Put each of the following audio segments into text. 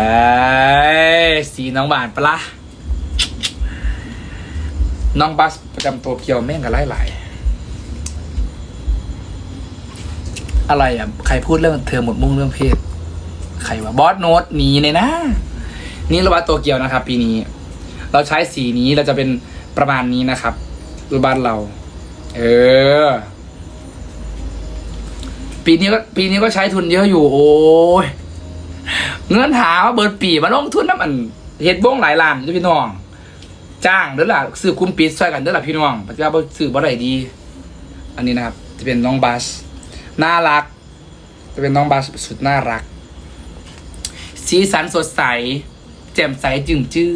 เอ้ยสีน้องบานปะละน้องบัสประจำตัวเกียวแม่งกันไล่หลายอะไรอะ ใครพูดเรื่องเธอหมดมุ่งเรื่องเพศ ใครวะบอสโน้ตหนีเลยนะ นี่ระบาดตัวเกียวนะครับ ปีนี้ เราใช้สีนี้เราจะเป็นประมาณนี้นะครับรูปบ้านเรา เออ ปีนี้ก็ปีนี้ก็ใช้ทุนเยอะอยู่ โอ้ย เงินหาว่าเบิร์ดปีมาลงทุนน้ำมันเฮ็ดบ้งหลายล้านจ้ะพี่น้อง จ้างเด้อล่ะซื้อคุ้มปิดช่วยกันเด้อล่ะพี่น้องปัจจุบันบ่ซื้อบ่ได้ดี อันนี้นะครับ จะเป็นน้องบัสน่ารัก จะเป็นน้องบัสสุดน่ารัก สีสันสดใส แจ่มใสจึงจื้อ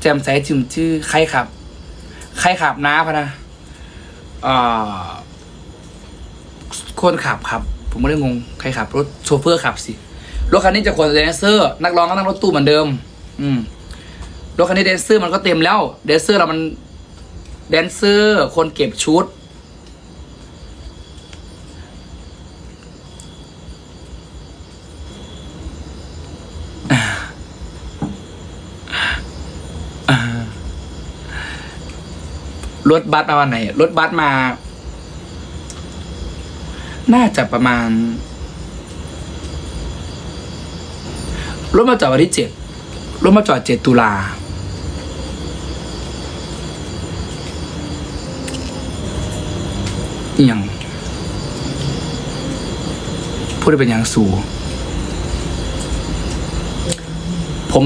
แจ่มใสจึงจื้อใครขับ ใครขับน้าพะนะอ่าคนขับครับ ผมไม่ได้งง ใครขับรถโชเฟอร์ขับสิ รถคันนี้จะขนแดนเซอร์นักร้องก็นั่งรถตู้เหมือนเดิม อืมรถคันนี้แดนเซอร์มันก็เต็มแล้วแดนเซอร์เรามันแดนเซอร์คนเก็บชุด รถบัสมาวันไหน รถบัสมา น่าจะประมาณ รถมาจอดวันที่เจ็ดรถมาจอดเจ็ดตุลาอย่างพูดได้เป็นอย่างสูผม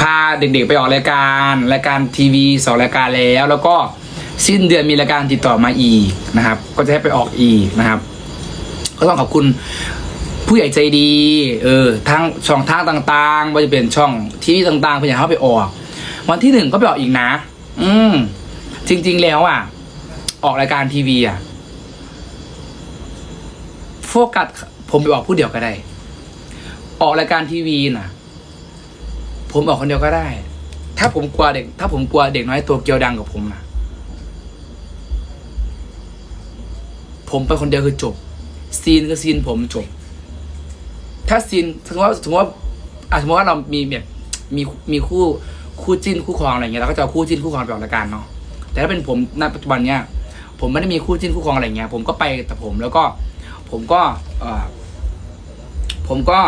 พาเด็กๆไปออกรายการรายการทีวีสองรายการแล้ว แล้วก็สิ้นเดือนมีรายการติดต่อมาอีกนะครับ ก็จะให้ไปออกอีกนะครับ ก็ต้องขอบคุณ ผู้ใหญ่ใจดี เออทั้งช่องทางต่างๆว่าจะเป็นช่องทีวีต่างๆเพื่อให้เขาไปออก วันที่หนึ่งก็ไปออกอีกนะ อืม จริง ๆ แล้วอะ ออกรายการทีวีอะ โฟกัสผมไปออกผู้เดียวก็ได้ ออกรายการทีวีน่ะ ผมออกคนเดียวก็ได้ ถ้าผมกลัวเด็ก ถ้าผมกลัวเด็กน้อยตัวเกียวดังกับผมนะผมไปคนเดียวคือจบซีนก็ซีนผมจบ ถ้าซีนสมมติว่าสมมติว่าอะสมมติว่าเรามีแบบมีมีคู่คู่จิ้นคู่ครองอะไรเงี้ยเราก็จะเอาคู่จิ้นคู่ครองไปออกรายการเนาะแต่ถ้าเป็นผมณปัจจุบันเนี้ยผมไม่ได้มีคู่จิ้นคู่ครองอะไรเงี้ย ผมก็ไปแต่ผมแล้วก็ผมก็เออผมก็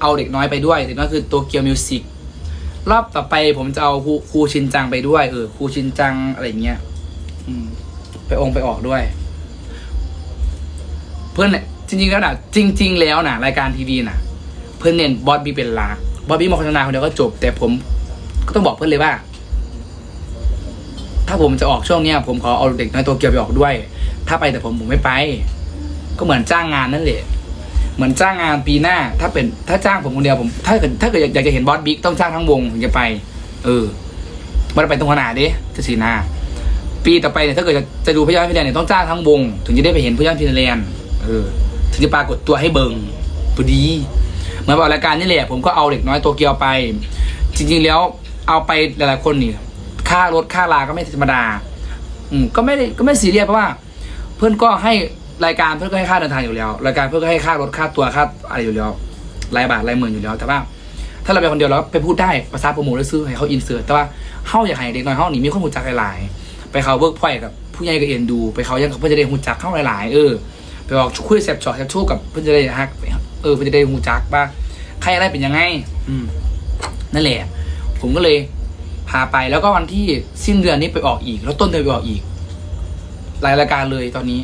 เอาเด็กน้อยไปด้วยเด็กน้อยคือตัวเกียวมิวสิกรอบต่อไปผมจะเอาครูครูชินจังไปด้วยเออครูชินจังอะไรเงี้ยอืมไปองค์ไปออกด้วย เพื่อนเนี่ย จริงๆแล้วนะจริง ๆ แล้วนะรายการทีวีนะเพื่อนเน้นบอสบี้เป็นหลักบอสบี้มาโฆษณาคนเดียวก็จบ แต่ผมก็ต้องบอกเพื่อนเลยว่า ถ้าผมจะออกช่วงเนี้ย ผมขอเอาเด็กน้อยตัวเกียวไปออกด้วย ถ้าไปแต่ผมผมไม่ไป ก็เหมือนจ้างงานนั่นแหละเหมือนจ้างงานปีหน้า ถ้าเป็นถ้าจ้างผมคนเดียวผม ถ้าเกิดถ้าเกิดอยากจะเห็นบอสบิ๊กต้องจ้างทั้งวงถึงจะไป เออมันไปตรงขนาดดิจะสีหน้าปีต่อไปเนี่ยถ้าเกิดจะจะดูพยานพิเรนเนี่ยต้องจ้างทั้งวง ถึงจะได้ไปเห็นพยานพิเรนเออ จะปรากฏตัวให้เบิงพอดีเหมือนบอกรายการนี่แหละผมก็เอาเด็กน้อยตัวเกียวไป จริง ๆ แล้วเอาไปหลายๆคนนี่ค่ารถค่าลาก็ไม่ธรรมดา อืมก็ไม่ได้ก็ไม่ซีเรียสเพราะว่า เพื่อนก็ให้รายการเพื่อนก็ให้ค่าเดินทางอยู่แล้ว รายการเพื่อนก็ให้ค่ารถค่าตัวค่าอะไรอยู่แล้วรายบาทรายหมื่นอยู่แล้ว แต่ว่า ถ้าเราไปคนเดียวเราไปพูดได้ภาษาโปรโมทแล้วซื้อให้เขาอินเสิร์ตแต่ว่าเฮาอยากให้เด็กน้อยเฮานี่มีคนหูจักหลายๆไปเขาเวิร์กพอยกับผู้ใหญ่ก็เอ็นดู ไปเขายังเพื่อจะได้หูจักเข้าหลายๆเออ ไปบอกคุยแซบช็อตแซบชูกับเพื่อนจะได้ฮักเออเพื่อนจะได้หูจักว่าใครอะไรเป็นยังไง อืม นั่นแหละ ผมก็เลยพาไปแล้วก็วันที่สิ้นเดือนนี้ไปออกอีก แล้วต้นเดือนไปออกอีก หลายรายการเลยตอนนี้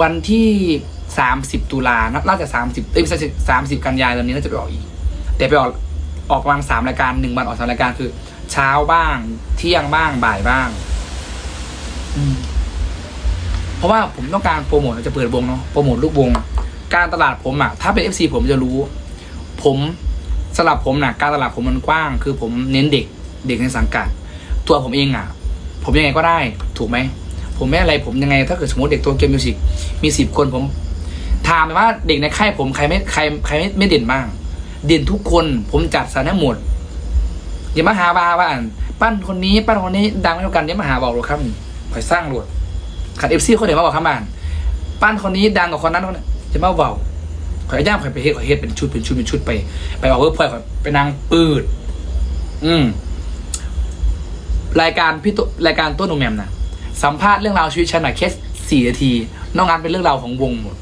วันที่สามสิบตุลาน่าจะสามสิบเอ้ยสามสิบกันยายนนี้น่าจะไปออกอีก แต่ไปออกออกประมาณสามรายการหนึ่งวันออกสามรายการคือ เช้าบ้าง เที่ยงบ้างบ่ายบ้าง อืม เพราะว่าผมต้องการโปรโมทจะเปิดวงเนาะโปรโมทลูกวง การตลาดผมอะถ้าเป็นเอฟซีผมจะรู้ ผมสำหรับผมนะการตลาดผมมันกว้าง คือผมเน้นเด็กเด็กในสังกัด ตัวผมเองอะผมยังไงก็ได้ถูกไหมผมไม่อะไรผมยังไง ถ้าเกิดสมมติเด็กตัวเกมมิวสิกมีสิบคนผมถามว่าเด็กในค่ายผมใครไม่ใครใครไม่ไม่เด่นบ้าง เด่นทุกคนผมจัดสรรให้หมดอย่ามาหาบาว่าอ่านปั้นคนนี้ปั้นคนนี้ดังไม่เท่ากันอย่ามาหาบอกหรอกครับคอยสร้างหลวด ขัดเอฟซีคนเดียวมาบอกคำอ่านปั้นคนนี้ดังกว่าคนนั้นคนนี้จะมาเบาข่อยย่ามข่อยไปเฮ็ดข่อยเฮ็ดเป็นชุดเป็นชุดเป็นชุดไป ไปออกเวิร์กพอยข่อยไปนั่งปืด อืมรายการพี่ตัวรายการต้นหนุ่มแมมนะสัมภาษณ์เรื่องราวชีวิตฉันหน่อยแค่สี่นาที นอกนั้นเป็นเรื่องราวของวงหมด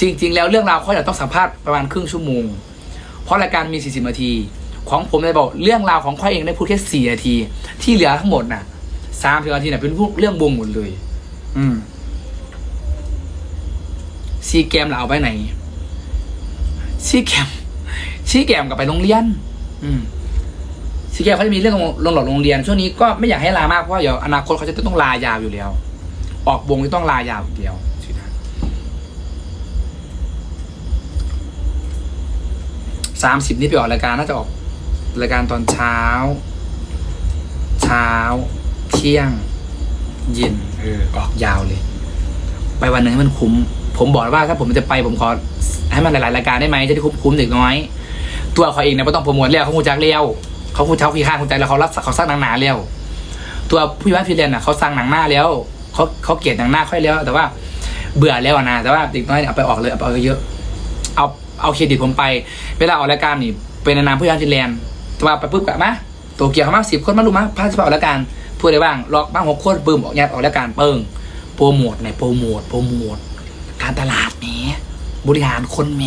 จริง ๆ แล้วเรื่องราวเขาจะต้องสัมภาษณ์ประมาณครึ่งชั่วโมง เพราะรายการมี40นาที ของผมเลยบอกเรื่องราวของข้อยเองได้พูดแค่4นาที ที่เหลือทั้งหมดน่ะสามสิบนาทีน่ะเป็นพวกเรื่องวงหมดเลย อืมซีแกมเราเอาไปไหนซีแกมซีแกมกลับไปโรงเรียน อืมซีแกมเขาจะมีเรื่องลงหลอดโรงเรียน ช่วงนี้ก็ไม่อยากให้ลามากเพราะว่าเดี๋ยวอนาคตเขาจะต้องลายาวอยู่แล้ว ออกวงที่ต้องลายาวอยู่เดียวสินะสามสิบนี่ไปออกรายการน่าจะออกรายการตอนเช้า เช้า เที่ยง เย็นเออออกยาวเลย ไปวันหนึ่งให้มันคุ้ม ผมบอกว่าถ้าผมจะไปผมขอให้มันหลายๆรายการได้ไหมจะได้คุ้มคุ้มเด็กน้อย ตัวเขาเองเนี่ยไม่ต้องโปรโมทเรียกเขาคูจักเรียวเขาคูเช้าขี้ข้างคูใจแล้วเขารับเขาสร้างหนังหนาเรียวตัวผู้ว่าฟิเลนอะเขาสร้างหนังหน้าแล้วเขาเขาเกลียดหนังหน้าค่อยแล้ว แต่ว่าเบื่อแล้วนะแต่ว่าเด็กน้อยเอาไปออกเลยเอาไปเยอะ เอาเอาเครดิตผมไป เวลาออกรายการนี่เป็นนามผู้ว่าฟิเลนแต่ว่าไปปุ๊บกลับมาตัวเกียวเขามาสิบคนมารู้มาพาจะไปออกรายการ พูดได้บ้างล็อกบ้างหกคนปื้มออกยัดออกรายการเปิงโปรโมทไหนโปรโมทโปรโมทการตลาดแหมบริหารคนแหม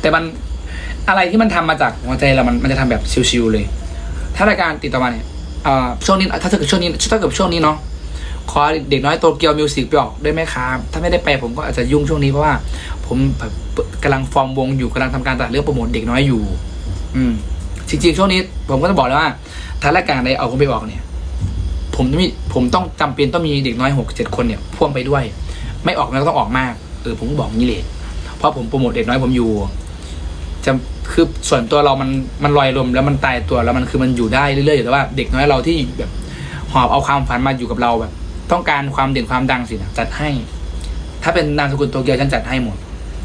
แต่มันอะไรที่มันทำมาจากหัวใจเรามันมันจะทำแบบชิวๆเลย ถ้ารายการติดต่อมาเนี่ยช่วงนี้ถ้าเกิดช่วงนี้ถ้าเกิดช่วงนี้เนาะขอเด็กน้อยโตเกียวมิวสิกไปออกได้ไหมครับถ้าไม่ได้ไปผมก็อาจจะยุ่งช่วงนี้เพราะว่า ผมแบบกำลังฟอร์มวงอยู่กำลังทำการตัดเรื่องโปรโมทเด็กน้อยอยู่ อืม จริงๆช่วงนี้ ผมก็จะบอกเลยว่าถ้ารายการใดเอาผมไปออกเนี่ย ผมจะมีผมต้องจำเป็นต้องมีเด็กน้อยหกเจ็ดคนเนี่ยพ่วงไปด้วย ไม่ออกแล้วก็ต้องออกมากเออผมก็บอกงี้เลยเพราะผมโปรโมทเด็กน้อยผมอยู่จะคือส่วนตัวเรามันมันลอยลมแล้วมันตายตัวแล้วมันคือมันอยู่ได้เรื่อยๆแต่ว่า เด็กน้อยเราที่แบบหอบเอาความฝันมาอยู่กับเราแบบ ต้องการความเด่นความดังสินะจัดให้ ถ้าเป็นนามสกุลโตเกียวฉันจัดให้หมด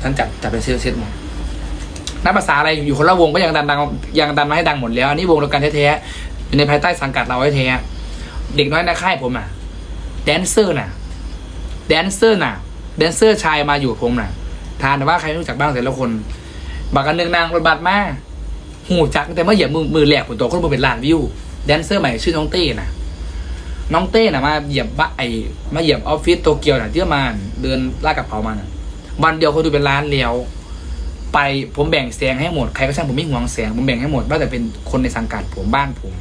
ฉันจัดจัดเป็นเซตเซตหมด นับภาษาอะไรอยู่คนละวงก็ยังดันดังยังดันมาให้ดังหมดแล้วอันนี้วงเดียวกันแท้ๆอยู่ในภายใต้สังกัดเราแท้ๆเด็กน้อยในค่ายผมอะแดนเซอร์น่ะแดนเซอร์น่ะแดนเซอร์ชายมาอยู่ผมน่ะทานแต่ว่าใครไม่รู้จักบ้างแต่ละคนบักกันหนึ่งนางรถบัสมาหูจักแต่เมื่อเหยียบมือมือแหลกผลตัวคนมาเป็นล้านวิวแดนเซอร์ใหม่ชื่อน้องเต้น่ะน้องเต้น่ะมาเหยียบบ้าไอมาเหยียบออฟฟิศโตเกียวน่ะที่มาเดินลากกระเป๋ามาน่ะวันเดียวคนดูเป็นล้านแล้ว ไปผมแบ่งแสงให้หมดใครก็ช่างผมไม่ห่วงแสงผมแบ่งให้หมดว่าแต่เป็นคนในสังกัดผมบ้านผม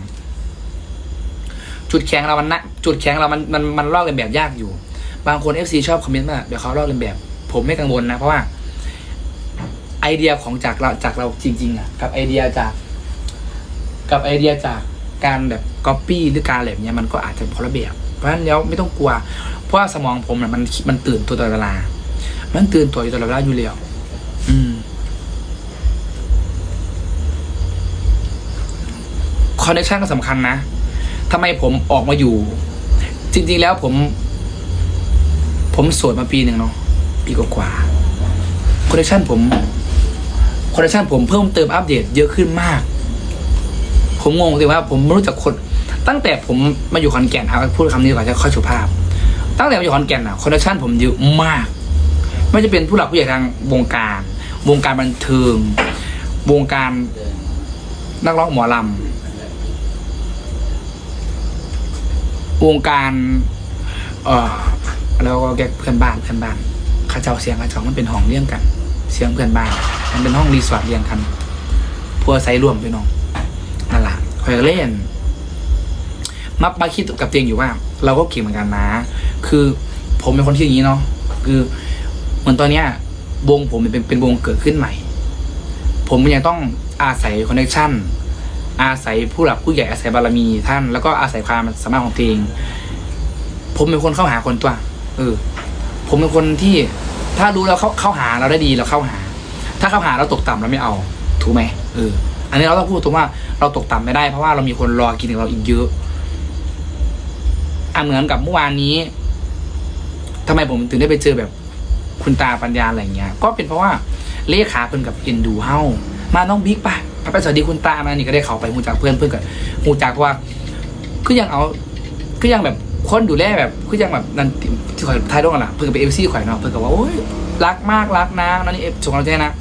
จุดแข็งเรามันนะจุดแข็งเรามันมันมันลอกเลียนแบบยากอยู่ บางคนเอฟซีชอบคอมเมนต์ว่าเดี๋ยวเขาลอกเลียนแบบ ผมไม่กังวลนะ เพราะว่า ไอเดียของจากเราจากเราจริง ๆอะกับไอเดียจาก กับไอเดียจากการแบบก๊อปปี้หรือการอะไรแบบเนี้ยมันก็อาจจะคนละแบบเพราะฉะนั้นแล้วไม่ต้องกลัว เพราะว่าสมองผมน่ะมันมันตื่นตัวตลอดเวลา มันตื่นตัวอยู่ตลอดเวลาอยู่แล้วอืม อนเนคชันก็สำคัญนะทำไมผมออกมาอยู่ จริง ๆ แล้วผม ผมโสดมาปีหนึ่งเนาะปีกว่าๆคอนเนคชันผมคอนเนคชันผมเพิ่มเติมอัปเดตเยอะขึ้นมาก ผมงงเลยว่าผมไม่รู้จักคน ตั้งแต่ผมมาอยู่ขอนแก่นเอาพูดคำนี้ก่อนจะค่อยสุภาพ ตั้งแต่มาอยู่ขอนแก่นอะคอนเนคชันผมเยอะมาก ไม่จะเป็นผู้หลักผู้ใหญ่ทางวงการ วงการบันเทิงวงการนักร้องหมอลำ วงการเออแล้วก็แก๊กเพื่อนบ้านเพื่อนบ้านข้าเจ้าเสียงข้าเจ้ามันเป็นห้องเลี้ยงกัน เสียงเพื่อนบ้าน มันเป็นห้องรีสอร์ทเลี้ยงกันพัวไซร่วมพี่น้องนั่นแหละคอยเล่นมับมาคิดกับเตัวเองอยู่ว่า เราก็เก่งเหมือนกันนะ คือผมเป็นคนที่อย่างนี้เนาะคือเหมือนตอนเนี้ยวงผมเป็นเป็นวงเกิดขึ้นใหม่ ผมยังต้องอาศัยคอนเนคชั่น อาศัยผู้หลักผู้ใหญ่อาศัยบารมีท่าน แล้วก็อาศัยความสามารถของตัวเอง ผมเป็นคนเข้าหาคนตัวเออ ผมเป็นคนที่ถ้ารู้แล้วเขาเข้าหาเราได้ดีเราเข้าหา ถ้าเข้าหาเราตกต่ำเราไม่เอา ถูกไหมเออ อันนี้เราต้องพูดตรงว่าเราตกต่ำไม่ได้เพราะว่าเรามีคนรอกินกับเราอีกเยอะอะเหมือนกับเมื่อวานนี้ทำไมผมถึงได้ไปเจอแบบคุณตาปัญญาอะไรเงี้ย ก็เป็นเพราะว่าเลขาเพิ่นกับเอ็นดูเฮ้ามาน้องบิ๊กปะ ไปสวัสดีคุณตามานี่ก็ได้เขาไปหูจากเพื่อนเพื่อนกันหูจากว่าก็ยังเอาก็ยังแบบคนดูแลแบบคือยังแบบนั่นที่ข่อยทายด้วยกันล่ะเพิ่งไปเอฟซีข่อยเนาะเพิ่งก็ว่าโอ้ยรักมากรักนะนั่นนี่เอฟส่งกำลังใจนะ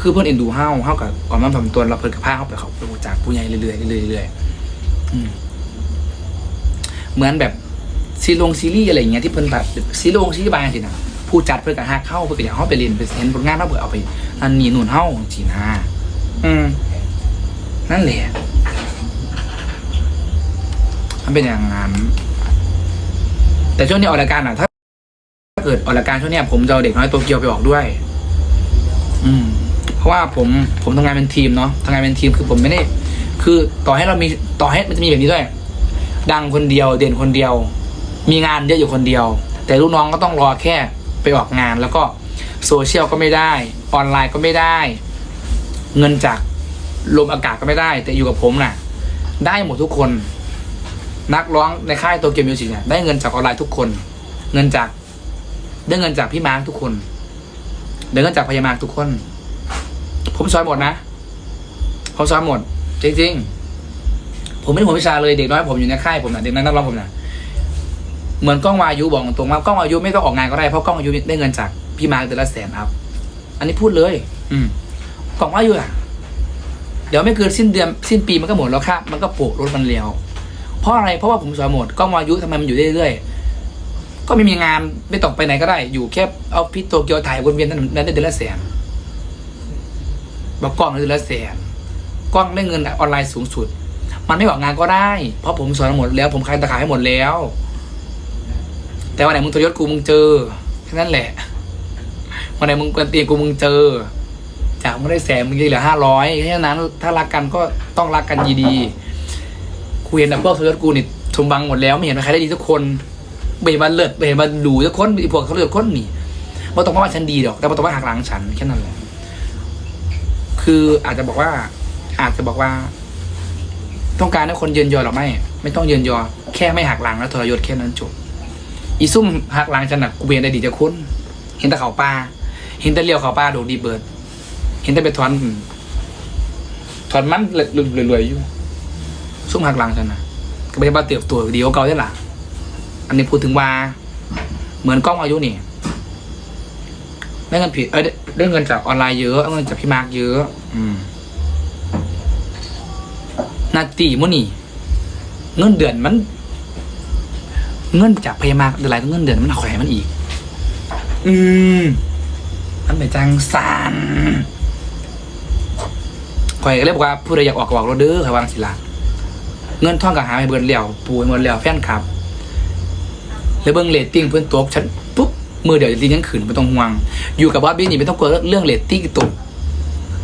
คือเพื่อนเอ็นดูเฮาเฮากับออมน้ำทำตัวเราเพิ่อนกับผ้าเฮาไปเขาไปรู้จากผู้ใหญ่เรื่อยๆเรื่อยๆเรื่อยๆเหมือนแบบซีลงซีรีส์อะไรอย่างเงี้ยที่เพิ่นแบบซีลงซีรีส์บางสินะผู้จัดเพิ่อนกับฮักเข้าเพิ่อนก็อยากเฮาไปเรียนไปเห็นผลงานเฮาเผื่อเอาไปอันนี้นู่นเฮาจีนะ อืม นั่นแหละมันเป็นอย่างนั้น แต่ช่วงนี้ออกรายการอะ ถ้าถ้าเกิดออกรายการช่วงเนี้ยผมจะเอาเด็กน้อยโตเกียวไปออกด้วย อืม เพราะว่าผมผมทำงานเป็นทีมเนาะทำงานเป็นทีมคือผมไม่ได้ คือต่อให้เรามีต่อให้มันจะมีแบบนี้ด้วย ดังคนเดียวเด่นคนเดียว มีงานเยอะอยู่คนเดียว แต่ลูกน้องก็ต้องรอแค่ไปออกงานแล้วก็โซเชียลก็ไม่ได้ ออนไลน์ก็ไม่ได้ เงินจากลมอากาศก็ไม่ได้ แต่อยู่กับผมน่ะ ได้หมดทุกคน นักร้องในค่ายโตเกียวมิวสิกเนี่ยได้เงินจากออนไลน์ทุกคน เงินจากได้เงินจากพี่มาร์คทุกคนได้เงินจากพยามาร์คทุกคน ผมสอนหมดนะผมสอนหมด จริง ๆ ผมไม่ได้ผมวิชาเลยเด็กน้อยผมอยู่ในค่ายผมนะเด็กน้อยนักร้องผมนะเหมือนกล้องวายุบอกตรงว่ากล้องวายุไม่ต้องออกงานก็ได้เพราะกล้องวายุได้เงินจากพี่มาร์คเดือนละแสนครับ อันนี้พูดเลย อืม กล้องวายุอะ เดี๋ยวไม่เกินสิ้นเดือนสิ้นปีมันก็หมดแล้วครับมันก็โปะรถมันเลี้ยวเพราะอะไรเพราะว่าผมสอนหมดกล้องวายุทำไมมันอยู่เรื่อยๆก็ไม่มีงานไม่ต้องไปไหนก็ได้ อยู่แค่เอาพิโตเกียวถ่ายวนเวียนนั้นได้เดือนละแสนบอกกล้องเดือนละแสนกล้องได้เงินออนไลน์สูงสุด มันไม่ออกงานก็ได้ เพราะผมสอนหมดแล้วผมขายตะขายให้หมดแล้ว แต่วันไหนมึงทรยศกูมึงเจอแค่นั้นแหละวันไหนมึงกวนตีกูมึงเจอ จากมึงได้แสนมึงจะเหลือห้าร้อยแค่นั้นถ้ารักกันก็ต้องรักกันดีๆกูเห็นแต่พวกทรยศกูนี่ชมบังหมดแล้วไม่เห็นว่าใครได้ดีทุกคนไม่เห็นมันเลิศไม่เห็นมันดูทุกคนไอ้พวกเขาเลือกคนนี่ว่าต้องว่าฉันดีหรอก แต่ว่าต้องว่าหักหลังฉันแค่นั้นแหละคืออาจจะบอกว่า อาจจะบอกว่า ต้องการให้คนเยินยอหรือไม่ ไม่ต้องเยินยอ แค่ไม่หักหลังแล้วทรยศแค่นั้นจบอีซุ่มหักหลังฉันนะกูเบียนได้ดีจะคุ้น เห็นแต่เขาปลาเห็นแต่เลี้ยวเขาปลาโดดดีเบิร์ด เห็นแต่ไปถอนถอนมันรวยๆอยู่ซุ่มหักหลังฉันนะก็ไม่ได้าเติบตัวดีกว่าเก่าได้ล่ะอันนี้พูดถึงว่า เหมือนกล้องอายุนี่ได้เงินผิดเอ้ยได้เงินจากออนไลน์เยอะได้เงินจากพี่มาร์กเยอะ อืมนาตีมุนี่ เงินเดือนมัน เงินจากพยามาร์กเดือนไรเงินเดือนมันแขวนมันอีก อืมมันเป็นจังสัน ข่อยก็เลยบอกว่าผู้ใดอยากออกก็ออกรถเด้อข่อยวางศิลาเงินท่องกับหาไปเบิดแลี่ยวปูไปหมเหลี่ยวแฟนคลับ แล้วเบิ้งเรตติ้งเพื่อนตกชั้นปุ๊บมือเดี๋ยวจะตียังขืนไม่ต้องห่วง อยู่กับบอบบี้นี่ไม่ต้องกลัวเรื่องเรตติ้งตก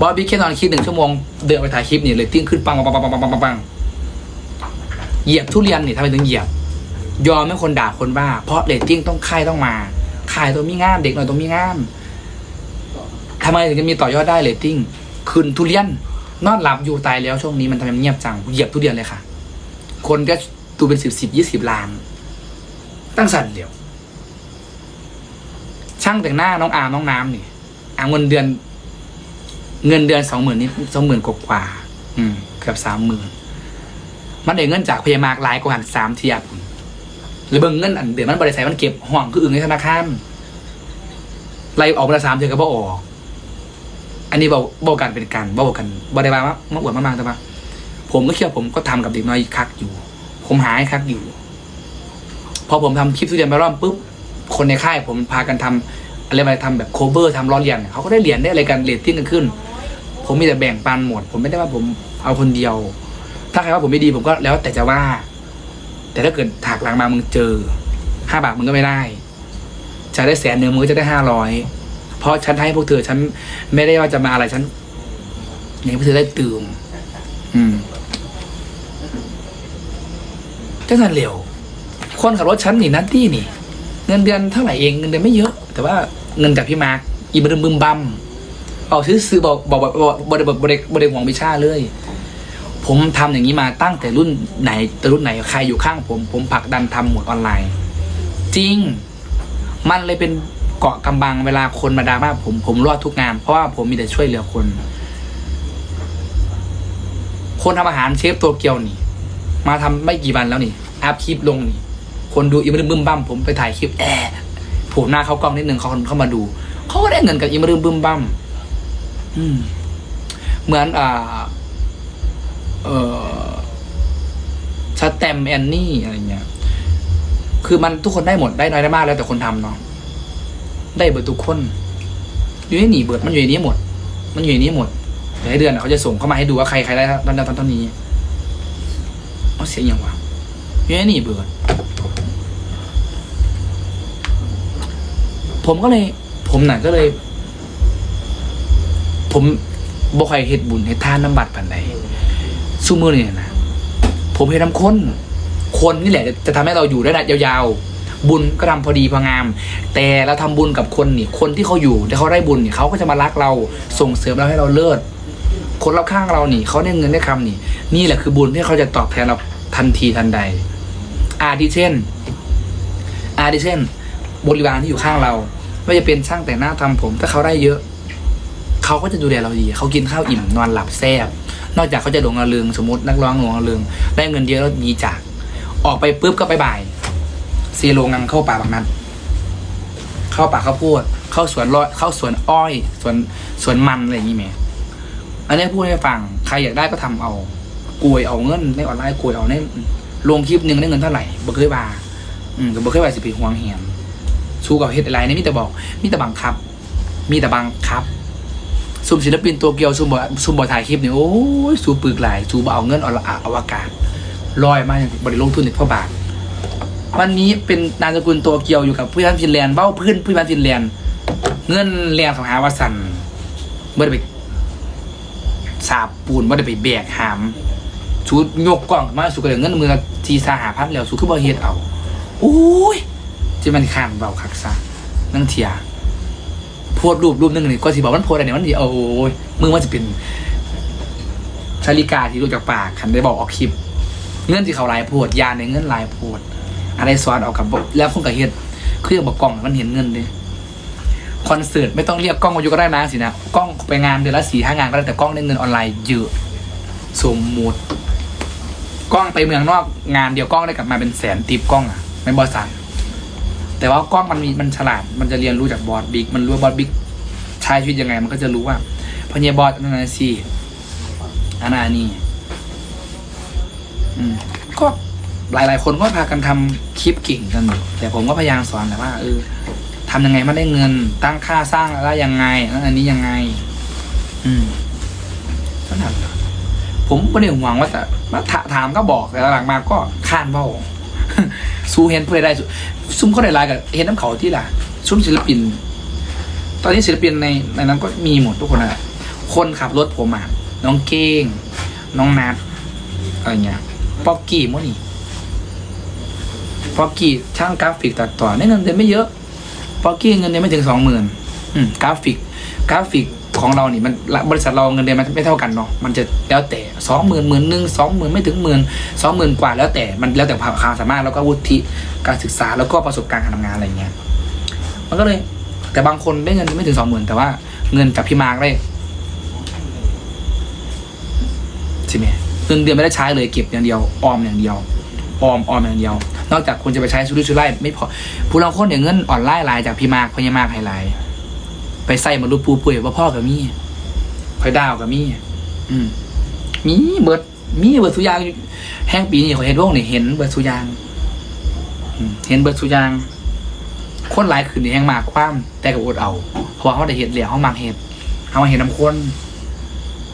บอบบี้แค่นอนคิดหนึ่งชั่วโมงเดินไปถ่ายคลิปนี่เรตติ้งขึ้นปังปังปังปังปังปังปังเหยียบทุเรียนนี่ทำไมถึงเหยียบ ยอมให้คนด่าคนบ้า เพราะเรตติ้งต้องค่ายต้องมาขายตัวมีงามเด็กหน่อยตัวมีงามทำไมถึงจะมีต่อยอดได้เรตติ้งคืนทุเรียน นอนหลับอยู่ตายแล้วช่วงนี้มันทำไมมันเงียบจังเหยียบทุเรียนเลยค่ะ คนก็ดูเป็นสิบสิบยี่สิบล้าน ตั้งสั่นเดียว ช่างแต่งหน้าน้องอาร์มน้องน้ำนี่อาเงินเดือน เงินเดือนสองหมื่นนิดสองหมื่นกว่าๆอืมเกือบสามหมื่นมันได้เงินจากพยามากหลายกว่าหันสามเทียบหรือเบิ่งเงินอันเดือนมันบริษัทมันเก็บห่วงคืออื่นในธนาคารไล่ออกมาละสามเทียก็บ่ออก อันนี้บอกบอกกันเป็นการบอกกันบริบาลว่ามาอวดมากๆแต่ว่าผมก็เชื่อผมก็ทำกับเด็กน้อยคักอยู่ ผมหาให้คักอยู่ พอผมทำคลิปทุเรียนไปรอบปุ๊บคนในค่ายผมพากันทำอะไรมาทำแบบโคเวอร์ทำล้อเลียนเขาก็ได้เหรียญได้อะไรกันเรตติ้งกันขึ้น ผมมีแต่แบ่งปันหมด ผมไม่ได้ว่าผมเอาคนเดียว ถ้าใครว่าผมไม่ดีผมก็แล้วแต่จะว่า แต่ถ้าเกิดถากหลังมามึงเจอห้าบาทมึงก็ไม่ได้จะได้แสนหนึ่งมึงก็จะได้ห้าร้อย เพราะฉันให้พวกเธอ ฉันไม่ได้ว่าจะมาอะไรฉันอยากให้พวกเธอได้ตื่มอืมก็ทันเร็ว คนขับรถชั้นนี่นัตตี้นี่ เงินเดือนเท่าไหร่เองเงินเดือนไม่เยอะ แต่ว่าเงินจากพี่มาร์คอีบึมบึมบัมเอาซื้อซื้อบอกบอกบอกบริบทบริบริหวงวิชาเลย ผมทำอย่างนี้มาตั้งแต่รุ่นไหนแต่รุ่นไหนใครอยู่ข้างผม ผมผลักดันทำหมวดออนไลน์ จริง มันเลยเป็น เกาะกำบังเวลาคนมาดราม่าผมผมรอดทุกงาน เพราะว่าผมมีแต่ช่วยเหลือคน คนทำอาหารเชฟตัวเกียวนี่ มาทำไม่กี่วันแล้วนี่อัพคลิปลงนี่ คนดูอีมรึมบึมบั้มผมไปถ่ายคลิปแอร์ผมหน้าเขากล้องนิดนึงเขาเข้ามาดู เขาก็ได้เงินกับอีมรึมบึมบั้มเหมือนอ่า เออสแตมแอนนี่อะไรเงี้ย คือมันทุกคนได้หมดได้น้อยได้มากแล้วแต่คนทำเนาะ ได้เบิดทุกคน อยู่ในหนีเบิดมันอยู่ในนี้หมด มันอยู่ในนี้หมดเดี๋ยวเดือนเขาจะส่งเข้ามาให้ดูว่าใครใครได้ตอนนั้นตอนนี้เอาเสียงย่างวะอยู่ในหนีเบิดผมก็เลย ผมน่ะก็เลย ผมบ่ค่อยเฮ็ดบุญเฮ็ดทานน้ำบัตรปานใดซุมื้อนี่ยนะผมเฮ็ดน้ำคนคนนี่แหละจะจะทำให้เราอยู่ได้นานยาวๆ บุญก็ทำพอดีพองาม แต่เราทำบุญกับคนนี่คนที่เขาอยู่ที่เขาได้บุญนี่เขาก็จะมารักเราส่งเสริมเราให้เราเลิศคนรอบข้างเรานี่เขาได้เงินได้คำนี่ นี่แหละคือบุญที่เขาจะตอบแทนเราทันทีทันใด อาทิเช่น อาทิเช่น บริวารที่อยู่ข้างเราไม่จะเป็นช่างแต่งหน้าทำผม ถ้าเขาได้เยอะ เขาก็จะดูแลเราดี เขากินข้าวอิ่มนอนหลับแซ่บนอกจากเขาจะหลงระเริงสมมตินักร้องหลงระเริงได้เงินเยอะแล้วมีจากออกไปปุ๊บก็ไปบ่าย เซีโรงงังเข้าป่าบางนั้นเข้าป่าข้าวโพดเข้าสวนร้อยเข้าสวนอ้อยสวนสวนมันอะไรอย่างนี้แหมอันนี้พูดให้ฟังใครอยากได้ก็ทำเอากวยเอาเงินในออนไลน์กวยเอาในลงคลิปหนึ่งได้เงินเท่าไหร่บ่เคยบาอืมก็บ่เคยบาสิไปห่วงเหียนสู้กับเฮ็ดอะไรนี่มีแต่บอก มีแต่บังคับ มีแต่บังคับซุมศิลปินตัวเกียวซุมบซุมบอถ่ายคลิปนี่โอ้ยสูปึกหลายสูบเอาเงินเอาละอวกาศลอยมาอย่างบริลงทุนในพ่อบาท วันนี้เป็นนามสกุลตัวเกียวอยู่กับผู้พันฟินแลนด์เบ้าพื้นผู้พันฟินแลนด์เงินแรงของหาวาสันเมื่อได้ไปสาบปูนเมื่อได้ไปแบกหามสูยกกล้องมาสูกระเดเงินมือทีสาหาพันแล้วสูคือบ่เฮ็ดเอาโอ้ยจะมันขางเบาคักซะนั่งเทียโพสต์รูปรูปหนึงนี่ก็สิบอกมันโพสต์อะไรเนี่ยมันสิโอ้ยมือมันจะเป็นชาลิกาที่รู้จากปากคันได้บอกออกคลิป เงื่อนที่เขาลายโพดยาในเงื่อนลายโพด อะไรซ้อนเอากับแล้วคนกับเฮ็ดคืองบอกกล้องมันเห็นเงินเลยคอนเสิร์ตไม่ต้องเรียกกล้องมาอยู่ก็ได้นะสินะกล้องไปงานเดือนละสี่ห้างานก็ได้แต่กล้องได้เงินออนไลน์เยอะสมมุติกล้องไปเมืองนอกงานเดียวกล้องได้กลับมาเป็นแสนติปกล้องอะไม่บอสันแต่ว่ากล้องมันมีมันฉลาดมันจะเรียนรู้จากบอสบิ๊กมันรู้บอสบิ๊กใช้ชีวิตยังไง มันก็จะรู้ว่าพเนียบอสนั่นนะสิอันนั้นอันนี้อืมก็ หลาย ๆ คนก็พากันทำคลิปเก่งกันอยู่แต่ผมก็พยายามสอนแหละว่าเออทำยังไงมาได้เงิน ตั้งค่าสร้างแล้วยังไงแล้วอันนี้ยังไง อืมเท่านั้นแหละผมไม่ได้หวังว่าแต่มาถามก็บอกแต่หลังมาก็ข้านเบ้าสู้เห็นเพื่อได้ซุ้มเขาได้รายกับเห็นน้ำเขาที่ล่ะซุ้มศิลปิน ตอนนี้ศิลปินในในนั้นก็มีหมดทุกคนนะคนขับรถผมอะน้องเก้ง น้องนัทอะไรเงี้ยป๊อกกี้มั้งนี่ ปอกกี้ช่างกราฟิกตัดต่อได้เงินเดือนไม่เยอะปอกกี้เงินเดือนไม่ถึงสองหมื่นกราฟิก กราฟิกของเรานี่มันบริษัทเราเงินเดือนมันไม่เท่ากันเนาะมันจะแล้วแต่สองหมื่นหมื่นหนึ่งสองหมื่นไม่ถึงหมื่นสองหมื่นกว่าแล้วแต่มันแล้วแต่ความสามารถแล้วก็วุฒิการศึกษาแล้วก็ประสบการณ์การทำงานอะไรเงี้ยมันก็เลย แต่บางคนได้เงินไม่ถึงสองหมื่นแต่ว่าเงินจากพี่มาร์กได้ใช่ไหมเงินเดือนไม่ได้ใช้เลยเก็บอย่างเดียวออมอย่างเดียวออมออมอย่างเดียว นอกจากคุณจะไปใช้ชุดชุดไล่ไม่พอผู้ลางคนเนี่ยเงินอ่อนไล่ลายจากพี่มากพญามากไฮไลท์ไปใส่มารูปปูป่วยว่าพ่อกับมี่คอยดาวกับมี่อืม มีเบิดมีเบิดสุยางแห้งปีนี้เขาเห็นวงนี่เห็นเบิดสุยางเห็นเบิดสุยาง คนหลายคืนนี่แห้งมากความแต่กับอดเอา เพราะว่าเขาได้เห็ดเหลี่ยเขามักเห็ดเขามาเห็นน้ำข้น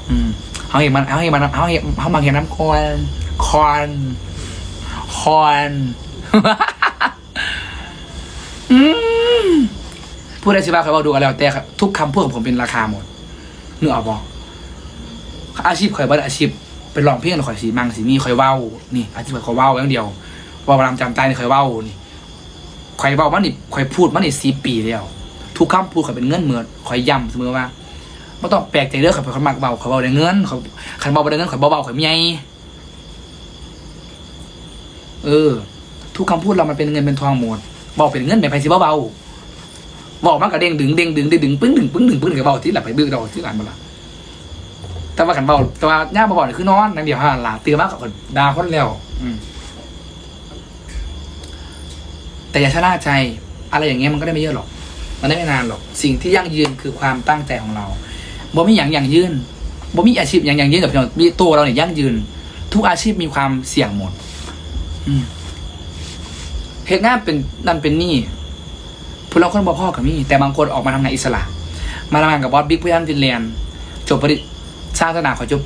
อืมเขาเห็นมันเขาเห็นมันเขาเห็นเขามักเห็นน้ำคอนคอน คอนพูดได้สิว่าใครว่าดูกันแล้วแต่ครับทุกคำพูดของผมเป็นราคาหมดเนึกออกบอกอาชีพข่อยบ่ได้อาชีพเป็นรองเพลงข่อยสีมังสีมีข่อยเว้านี่ อาชีพข่อยเว้าอย่างเดียวว่าประจำใจนี่ข่อยเว้านี่ข่อยเว้ามันนี่ข่อยพูดมันนี่สี่ปีแล้วทุกคำพูดข่อยเป็นเงินเหมือนข่อยย้ำเสมอว่าไม่ต้องแปลกใจเด้อข่อยเป็นคนมักเบาข่อยเบาได้เงินข่อยขันเบาบ่ได้เงินข่อยเบาเบาข่อยไมีไง เออ ทุกคำพูดเรามันเป็นเงินเป็นทองหมดเบาเป็นเงินเป็นไพสิเบาเบาบอกมากกับเด้งดึงเด้งดึงได้งดึงปึ้งดึงปึ้งดึงปึ้งกับเบาที่หลับไปดื้อเราที่หลังมาละแต่ว่าขันเบาแต่ว่าย่าเบาๆนี่คือนอนนั่งเดียวห้าหลาตื่นมากกับคนดาคนแล้วแต่อย่าชะล่าใจ อะไรอย่างเงี้ยมันก็ได้ไม่เยอะหรอก มันได้ไม่นานหรอก สิ่งที่ยั่งยืนคือความตั้งใจของเราบ่มีอย่างอย่างยืนบ่มีอาชีพอย่างอย่างยืนกับมีตัวเราเนี่ยยั่งยืน ทุกอาชีพมีความเสี่ยงหมด เหตุงานเป็นนั่นเป็นนี่พวกเราคนบ่พ่อกับมี่แต่บางคนออกมาทำงานอิสระ มาทำงานกับบอสบิ๊กพี่อันฟินแลนด์จบปริชาตินาขอจบ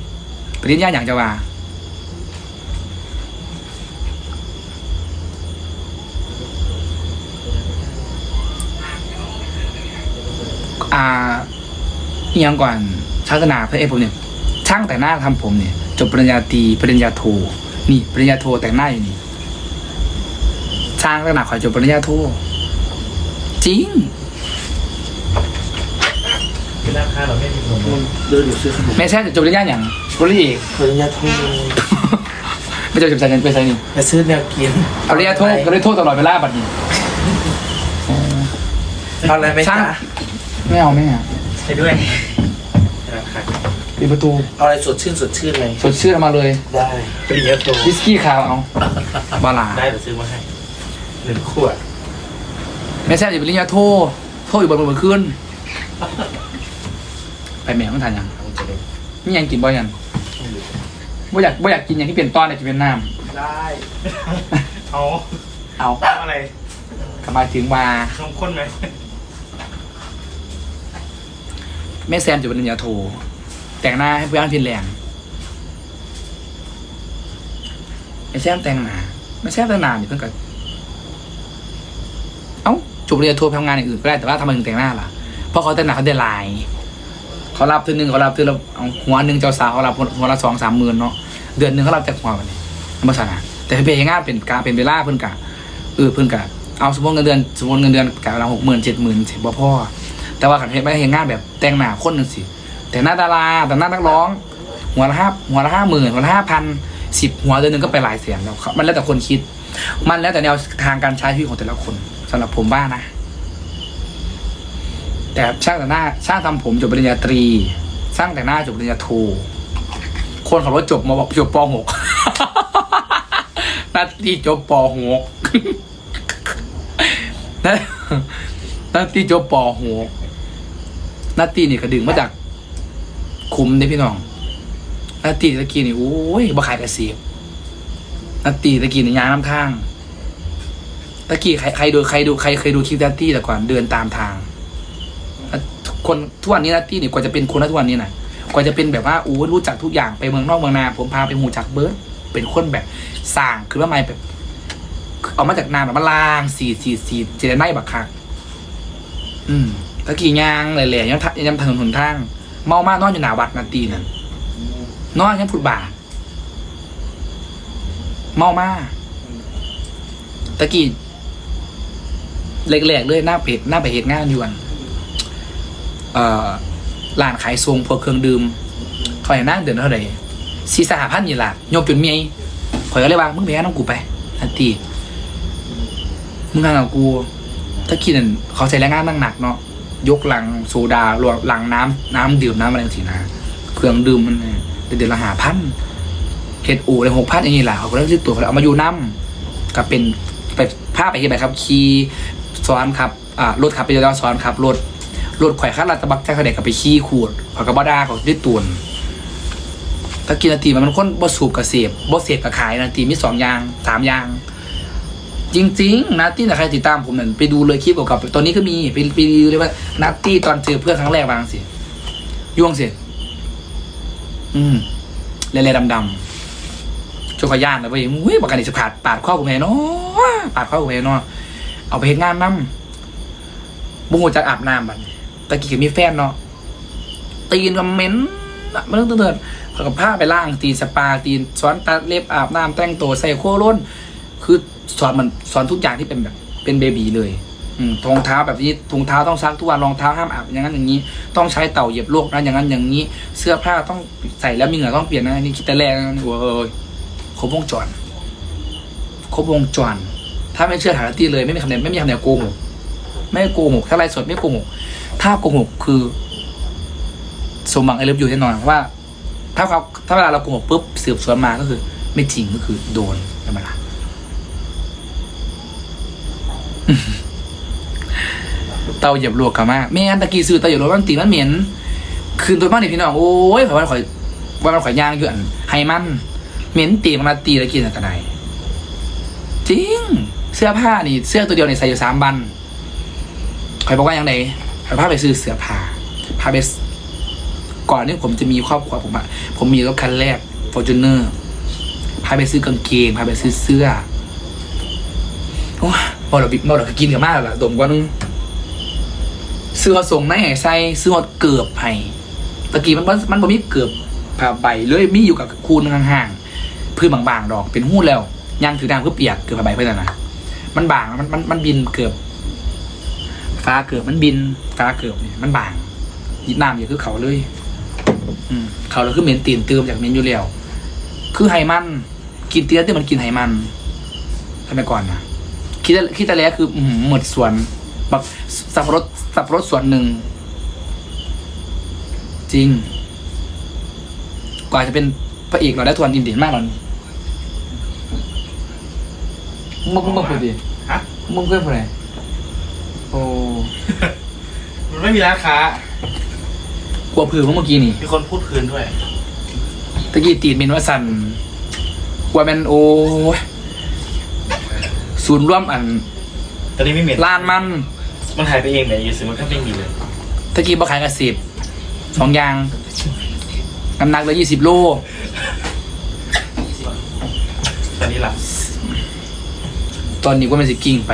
ปริญญาอย่างจะว่าอ่าอหยังก่อนชาตินาเพื่อเอผมเนี่ยช่างแต่งหน้าทำผมเนี่ย จบปริญญาตรีปริญญาโทนี่ปริญญาโทแต่งหน้าอยู่นี่ ช่างแต่งหน้าขอจบปริญญาโทจริงคือหน้าค่าเราไม่มีผมเดินอยู่ซื้อขนมไม่ใช่แต่จบปริญญาอย่างปริญญาเอกปริญญาโทไม่จบจบใจกันไปใส่นี่ไปซื้อแนวกินปริญญาโทก็ได้โทษตลอดเวลาบัดนี้เอาอะไรไหมช่างจ๊ะไม่เอาไม่เอาใช่ด้วยนะครับปิดประตูเอาอะไรสดชื่นสดชื่นเลยสดชื่นออกมาเลย ได้ปริญญาโทวิสกี้ขาวเอาบาลาได้เดี๋ยวซื้อมาให้ หนึ่งขวดไม่ใช่จะปริญญาโทโทษอยู่บนบนขึ้น ไปแม่ต้องทานยังเอาจะได้นี่ยังกินบ่ยังบ่อยากบ่อยากกินอย่างที่เป็นตอนเนี่ยจะเป็นน้ได้เอาำเอาเอาอะไรกลับมาถึงมานมข้นไหมแม่แซมจะปริญญาโท แต่งหน้าให้เพื่อนฟินแลนด์แม่แซมแต่งหน้าแม่แซมแต่งหน้าเนี่ยเพิ่งกับเอ้า จบปริญญาโทไปทำงานอย่างอื่นก็ได้แต่ว่าทำไมถึงแต่งหน้าล่ะเพราะเขาแต่งหน้าเขาเดลายเขารับทีนึงเขารับทีละหัวหนึ่งเจ้าสาวเขารับหัวละสองสามหมื่นเนาะเดือนหนึ่งเขารับจากหัวนนี้มาสนาแต่เป็นงานเป็นการเป็นเวลาเพิ่อนกะเออเพิ่อนกะเอาสมมติเงินเดือนสมมติเงินเดือนกะละหกหมื่นเจ็ดหมื่นสิบ่พ่อแต่ว่าขันเห็นไม่เห็นงานแบบแต่งหน้าคนหนึ่งสิแต่หน้าดาราแต่หน้านักร้องหัวละห้าหัวละห้าหมื่นหัวละห้าพันสิบหัวเดือนหนึ่งก็ไปหลายแสนแล้วครับมันแล้วแต่คนคิด มันแล้วแต่แนวทางการใช้ชีวิตของแต่ละคน สำหรับผมบ้างนะ แต่ช่างแต่งหน้าช่างทำผมจบปริญญาตรีช่างแต่งหน้าจบปริญญาโทคนขับรถจบมาบอกจบปหกนัดที่จบปหกนัดนัดที่จบปหกนัดตีนี่ก็ดึงมาจากคุมเด้พี่น้องนัดตีตะกี้นี่โอ้ยบ่ขายกระเสียบนัดตีตะกี้นี่ยางน้ำทาง ตะกี้ใครใครดูใครดูใครเคยดูคลิปนัดตีแต่ก่อนเดินตามทางคนทุกวันนี้นัตตี้เนี่ยกว่าจะเป็นคนทุกวันนี้นะกว่าจะเป็นแบบว่าอู้รู้จักทุกอย่างไปเมืองนอกเมืองนาผมพาไปหูจักเบิร์ดเป็นคนแบบสร้างคือว่าไม่แบบเอามาจากนาแบบมาลางสีสีสีเจเนไนบักคักอืมตะกี้ยางแหล่ๆยังยังถนนหนทาง เมามากนอนอยู่หนาวัดนาตีนั่นนอนยังพุดบาทเมามากตะกี้ แหลกๆเลยหน้าเพจหน้าไปเหตุงานอยู่อันเอ่อร้านขายทรงพวกเครื่องดื่มคอยนั่งเดือนเท่าไหร่สี่สหพันธ์นี่ล่ะโยมจุนเมียคอยก็เลยว่ามึงไปหาน้องกูไปทันทีมึงงานกับกู ถ้าคิดนั่นเขาใช้แรงงานนั่งหนักเนาะยกหลังโซดาลวงลังน้ำน้ำดื่มน้ำอะไรสินะเครื่องดื่มมันเดือนละหาพันเฮ็ดอูเลยหกพันอย่างนี้แหละเขาก็เลยซื้อตัวเขาเอามาอยู่น้ำก็เป็นไปพาไปที่ไหนครับขี่ สอนครับอ่ารถขับไปเจอสอนครับรถรถข่อยข้าราชบักแจ็คเด็กกับไปขี้ขูดขอยกับบดาเขาด้วยตูนถ้ากินนาทีมันเป็นคนบ่สูบกับเสพบ่เสพกับขายนาทีมีสองอย่างสามอย่าง จริง ๆนัตตี้แต่ใครติดตามผมนั่นไปดูเลยคลิปเกี่ยวกับตอนนี้ก็มีไปไปดูเลยว่านัตตี้ตอนเจอเพื่อนครั้งแรกวางสิย่วงสิอืมเล่ๆดำๆจนขอย่านเลยว่าอุ้ยบอกกันอีกจะขาดปาดข้อกูแม่เนาะปาดข้อกูแม่เนาะ เอาไปเฮ็ดงานน้ำบุ้งจากอาบน้ำบัดนี้ตะกี้ก็มีแฟนเนาะตีนก็เหม็นมันต้องเตือนเขากับผ้าไปล่างตีนสปาตีนสอนตัดเล็บอาบน้ำแต่งตัวใส่โค้วล้นคือสอนมันสอนทุกอย่างที่เป็นแบบ เป็นเบบีเลยรองเท้าแบบนี้ถุงเท้าต้องซักทุกวันรองเท้าห้ามอาบอย่างนั้นอย่างนี้ ต้องใช้เต่าเหยียบโลกนะอย่างนั้นอย่างนี้ เสื้อผ้าต้องใส่แล้วมีเหงื่อต้องเปลี่ยนนะนนี่คิดแต่แรกนะโอ้ยครบวงจรครบวงจร ถ้าไม่เชื่อถามตีเลยไม่มีคำเดียวไม่มีคำเดียวโกหกไม่โกหกถ้าไรสดไม่โกหกถ้าโกหกคือ สมหวังไอเลิฟอยู่แน่นอนว่า ถ้าเขาถ้าเวลาเราโกหกปุ๊บสืบสวนมาก็คือ ไม่จริงก็คือโดนใช่ไหมล่ะเตาเหยียบลวกกะมาแม่นตะกี้ซื้อเตาเหยียบลวกมันตีมันเหม็นคืนตัวบ้านนี่พี่น้องโอ้ยข่อยว่าข่อยวันข่อยย่างอยู่อันให้มันเหม็นตีมันมาตีแล้วกินอะไรกันไหนจริง เสื้อผ้านี่ เสื้อตัวเดียวนี่ใส่อยู่สามบันข่อยบอกว่าอย่างไรข่อยพาไปซื้อเสื้อผ้าพาไปก่อนที่ผมจะมีครอบครัวผมอะผมมีรถคันแรกฟอร์จูเนอร์พาไปซื้อกางเกงพาไปซื้อเสื้อโอ้ยพอเราบิ๊กพอเรากินกันมากแล้วล่ะดมกว่านึงเสื้อส่งในให้ใส่เสื้อเกือบให้ตะกี้มันมันมันบ่มีเกือบผ้าใบเลยมีอยู่กับคูนห่างๆพื้นบางๆดอกเป็นหู้แล้วย่างถือน้ำเพื่อเปียกเกือบผ้าใบเพื่อนนะ มันบางมันมันมันบินเกือบ ฟ้าเกือบมันบิน ฟ้าเกือบเนี่ยมันบางยิดน้ำอย่คือเขาเลย อืมเขาเราคือเหม็นตีนเติมจากเหม็นอยู่แล้วคือไฮมัน กินเตี้ยที่มันกินไฮมันทำไมก่อนนะคิดคิดแต่แล้วคือหือหมดส่วนแบบสับปะรดสับปะรดส่วนหนึ่ง จริง กว่าจะเป็นพระเอกเราได้ทวนอินเดียนมากหรอ มึงมึงมึงพูดดิฮะมึงเพื่อนพูดอะไรโอ้มันไม่มีร้านค้ากลัวผือเมื่อกี้นี่ มีคนพูดคืนด้วย ตะกี้ตีนเป็นว่าสันกว่าแมันโอ้ยศูนย์ร่วมอันตอนนี้ไม่เหม็นล้านมัน มันหายไปเองเนี่ยอยู่ซื้อมันก็ไม่มีเลยตะกี้บ่ขายกระสิบสองอย่างน้ำหนักเลยยี่สิบโล ตอนนี้หลับ ตอนนี้ก็มันจะกิ้งไป